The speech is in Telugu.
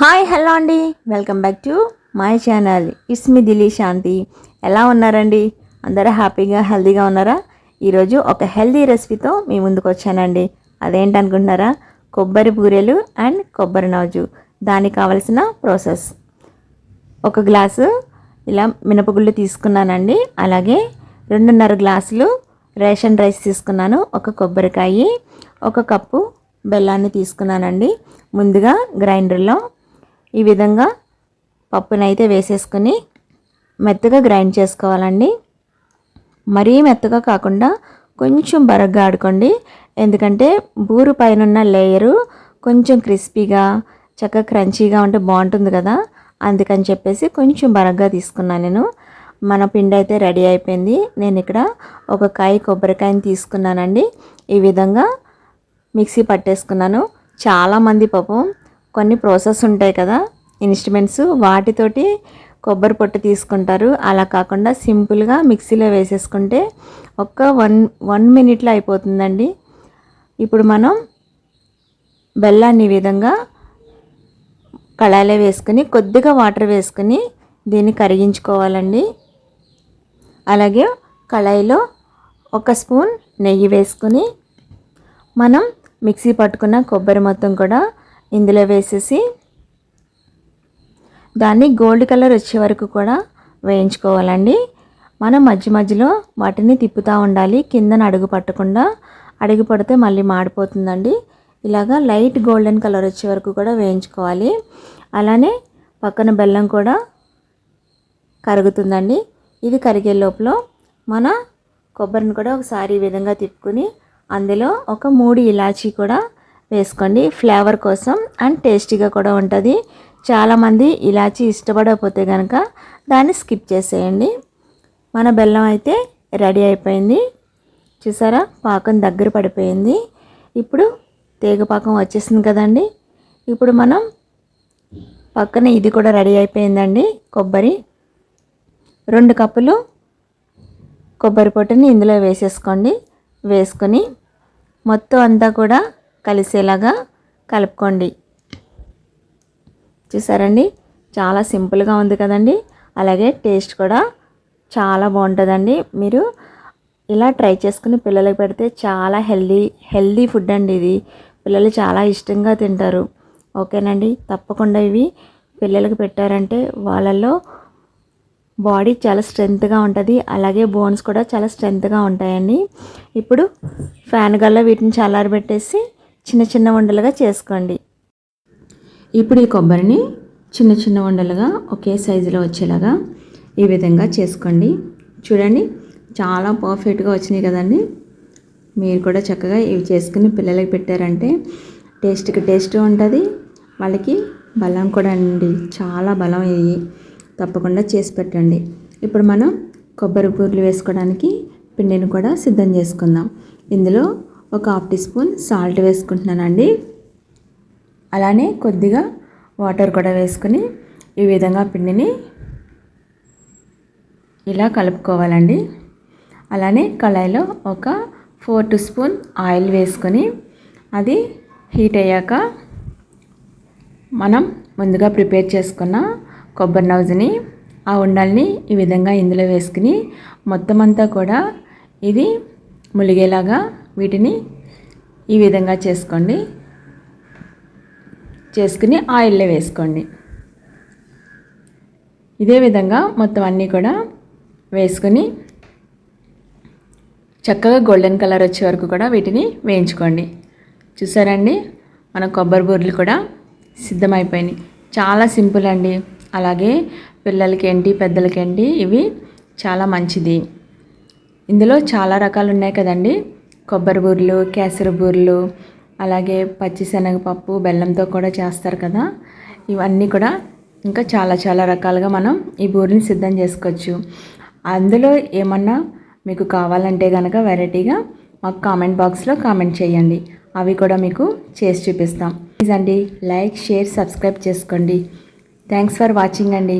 హాయ్ హలో అండి. Welcome back to my channel. It's me Dili Shanti. ఎలా ఉన్నారండి? అందరూ హ్యాపీగా హెల్తీగా ఉన్నారా? ఈరోజు ఒక హెల్దీ రెసిపీతో మీ ముందుకు వచ్చానండి. అదేంటనుకుంటున్నారా? కొబ్బరి బూరెలు అండ్ కొబ్బరి నాజు. దానికి కావలసిన ప్రాసెస్. ఒక గ్లాసు ఇలా మినపగుళ్ళు తీసుకున్నానండి. అలాగే రెండున్నర గ్లాసులు రేషన్ రైస్ తీసుకున్నాను. ఒక కొబ్బరికాయ ఒక కప్పు బెల్లాన్ని తీసుకున్నానండి. ముందుగా గ్రైండర్లో ఈ విధంగా పప్పునైతే వేసేసుకొని మెత్తగా గ్రైండ్ చేసుకోవాలండి. మరీ మెత్తగా కాకుండా కొంచెం బరగ్గా ఆడుకోండి. ఎందుకంటే బూరు పైన ఉన్న లేయరు కొంచెం క్రిస్పీగా చక్కగా క్రంచీగా ఉంటే బాగుంటుంది కదా. అందుకని చెప్పేసి కొంచెం బరగ్గా తీసుకున్నాను నేను. మన పిండి అయితే రెడీ అయిపోయింది. నేను ఇక్కడ ఒక కాయ కొబ్బరికాయని తీసుకున్నానండి. ఈ విధంగా మిక్సీ పట్టేసుకున్నాను. చాలామంది పాపం కొన్ని ప్రాసెస్ ఉంటాయి కదా ఇన్స్ట్రుమెంట్స్. వాటితోటి కొబ్బరి పొట్టు తీసుకుంటారు. అలా కాకుండా సింపుల్గా మిక్సీలో వేసేసుకుంటే ఒక్క వన్ వన్ మినిట్లో అయిపోతుందండి. ఇప్పుడు మనం బెల్లాన్ని ఈ విధంగా కళాయిలో వేసుకుని కొద్దిగా వాటర్ వేసుకుని దీన్ని కరిగించుకోవాలండి. అలాగే కళాయిలో ఒక స్పూన్ నెయ్యి వేసుకుని మనం మిక్సీ పట్టుకున్న కొబ్బరి మొత్తం కూడా ఇందులో వేసేసి దాన్ని గోల్డ్ కలర్ వచ్చే వరకు కూడా వేయించుకోవాలండి. మనం మధ్య మధ్యలో వాటిని తిప్పుతూ ఉండాలి. కిందన అడుగు పట్టకుండా అడుగు పడితే మళ్ళీ మాడిపోతుందండి. ఇలాగా లైట్ గోల్డెన్ కలర్ వచ్చే వరకు కూడా వేయించుకోవాలి. అలానే పక్కన బెల్లం కూడా కరుగుతుందండి. ఇది కరిగే లోపల మన కొబ్బరిని కూడా ఒకసారి ఈ విధంగా తిప్పుకుని అందులో ఒక మూడు ఇలాచీ కూడా వేసుకోండి. ఫ్లేవర్ కోసం అండ్ టేస్టీగా కూడా ఉంటుంది. చాలామంది ఇలాచి ఇష్టపడకపోతే కనుక దాన్ని స్కిప్ చేసేయండి. మన బెల్లం అయితే రెడీ అయిపోయింది. చూసారా? పాకం దగ్గర పడిపోయింది. ఇప్పుడు తేగ పాకం వచ్చేసింది కదండి. ఇప్పుడు మనం పక్కన ఇది కూడా రెడీ అయిపోయిందండి. కొబ్బరి. రెండు కప్పులు కొబ్బరి పొట్టుని ఇందులో వేసేసుకోండి. వేసుకొని మొత్తం అంతా కూడా కలిసేలాగా కలుపుకోండి. చూసారండి? చాలా సింపుల్గా ఉంది కదండి? అలాగే టేస్ట్ కూడా చాలా బాగుంటుందండి. మీరు ఇలా ట్రై చేసుకుని పిల్లలకి పెడితే చాలా హెల్దీ హెల్దీ ఫుడ్ అండి ఇది. పిల్లలు చాలా ఇష్టంగా తింటారు. ఓకేనండి? తప్పకుండా ఇవి పిల్లలకు పెట్టారంటే వాళ్ళల్లో బాడీ చాలా స్ట్రెంత్గా ఉంటుంది. అలాగే బోన్స్ కూడా చాలా స్ట్రెంత్గా ఉంటాయండి. ఇప్పుడు ఫ్యాన్ గల్ల వీటిని చల్లారబెట్టేసి చిన్న చిన్న ఉండలుగా చేసుకోండి. ఇప్పుడు ఈ కొబ్బరిని చిన్న చిన్న ఉండలుగా ఒకే సైజులో వచ్చేలాగా ఈ విధంగా చేసుకోండి. చూడండి చాలా పర్ఫెక్ట్గా వచ్చినాయి కదండి. మీరు కూడా చక్కగా ఇవి చేసుకుని పిల్లలకి పెట్టారంటే టేస్ట్కి టేస్ట్ ఉంటుంది. వాళ్ళకి బలం కూడా అండి. చాలా బలం ఇది తప్పకుండా చేసి పెట్టండి. ఇప్పుడు మనం కొబ్బరి పూర్లు వేసుకోవడానికి పిండిని కూడా సిద్ధం చేసుకుందాం. ఇందులో ఒక హాఫ్ టీ స్పూన్ సాల్ట్ వేసుకుంటున్నానండి. అలానే కొద్దిగా వాటర్ కూడా వేసుకుని ఈ విధంగా పిండిని ఇలా కలుపుకోవాలండి. అలానే కళాయిలో ఒక ఫోర్ టు స్పూన్ ఆయిల్ వేసుకొని అది హీట్ అయ్యాక మనం ముందుగా ప్రిపేర్ చేసుకున్న కొబ్బరి నౌజుని ఆ ఉండల్ని ఈ విధంగా ఇందులో వేసుకుని మొత్తం అంతా కూడా ఇది ములిగేలాగా వీటిని ఈ విధంగా చేసుకోండి. చేసుకుని ఆయిల్లో వేసుకోండి. ఇదే విధంగా మొత్తం అన్నీ కూడా వేసుకొని చక్కగా గోల్డెన్ కలర్ వచ్చే వరకు కూడా వీటిని వేయించుకోండి. చూసారండి? మన కొబ్బరి బూరెలు కూడా సిద్ధమైపోయినాయి. చాలా సింపుల్ అండి. అలాగే పిల్లలకి ఏంటి పెద్దలకి ఏంటి ఇవి చాలా మంచిది. ఇందులో చాలా రకాలు ఉన్నాయి కదండి. కొబ్బరి బూరెలు కేసరి బూరెలు అలాగే పచ్చిశనగపప్పు బెల్లంతో కూడా చేస్తారు కదా. ఇవన్నీ కూడా ఇంకా చాలా చాలా రకాలుగా మనం ఈ బూరిని సిద్ధం చేసుకోవచ్చు. అందులో ఏమన్నా మీకు కావాలంటే కనుక వెరైటీగా మాకు కామెంట్ బాక్స్లో కామెంట్ చేయండి. అవి కూడా మీకు చేసి చూపిస్తాం. ప్లీజ్ అండి లైక్ షేర్ సబ్స్క్రైబ్ చేసుకోండి. థ్యాంక్స్ ఫర్ వాచింగ్ అండి.